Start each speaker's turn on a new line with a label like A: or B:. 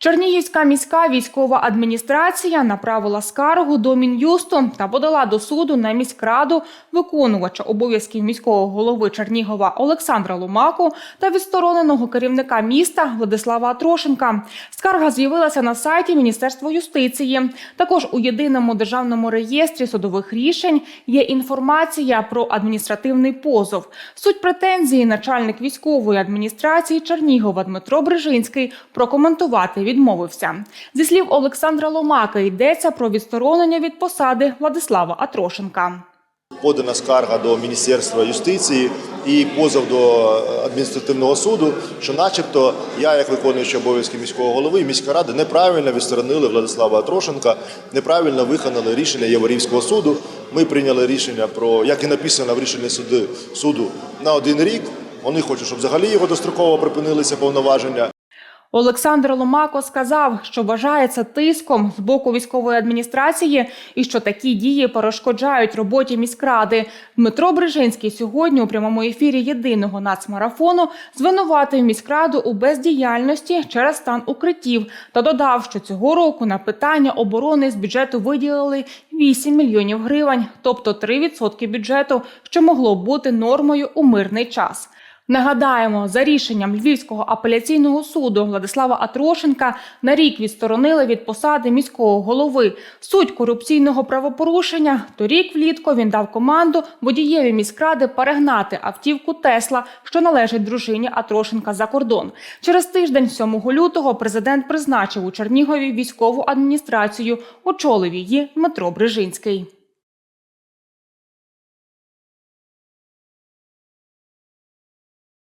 A: Чернігівська міська військова адміністрація направила скаргу до Мін'юсту та подала до суду на міськраду виконувача обов'язків міського голови Чернігова Олександра Ломаку та відстороненого керівника міста Владислава Трошенка. Скарга з'явилася на сайті Міністерства юстиції. Також у єдиному державному реєстрі судових рішень є інформація про адміністративний позов. Суть претензії начальник військової адміністрації Чернігова Дмитро Брижинський прокоментувати відмовився. Зі слів Олександра Ломаки йдеться про відсторонення від посади Владислава Атрошенка.
B: Подана скарга до Міністерства юстиції і позов до адміністративного суду, що, начебто, я, як виконуючий обов'язки міського голови, міська рада неправильно відсторонили Владислава Трошенка, неправильно виконали рішення Яворівського суду. Ми прийняли рішення про, як і написано в рішенні суду, суду на один рік. Вони хочуть, щоб взагалі його достроково припинилися повноваження.
A: Олександр Ломако сказав, що вважає це тиском з боку військової адміністрації і що такі дії перешкоджають роботі міськради. Дмитро Брижинський сьогодні у прямому ефірі єдиного нацмарафону звинуватив міськраду у бездіяльності через стан укриттів та додав, що цього року на питання оборони з бюджету виділили 8 мільйонів гривень, тобто 3% бюджету, що могло бути нормою у мирний час. Нагадаємо, за рішенням Львівського апеляційного суду Владислава Атрошенка на рік відсторонили від посади міського голови. Суть корупційного правопорушення торік влітку він дав команду водієві міськради перегнати автівку Тесла, що належить дружині Атрошенка за кордон. Через тиждень, 7 лютого, президент призначив у Чернігові військову адміністрацію. Очолив її Дмитро Брижинський.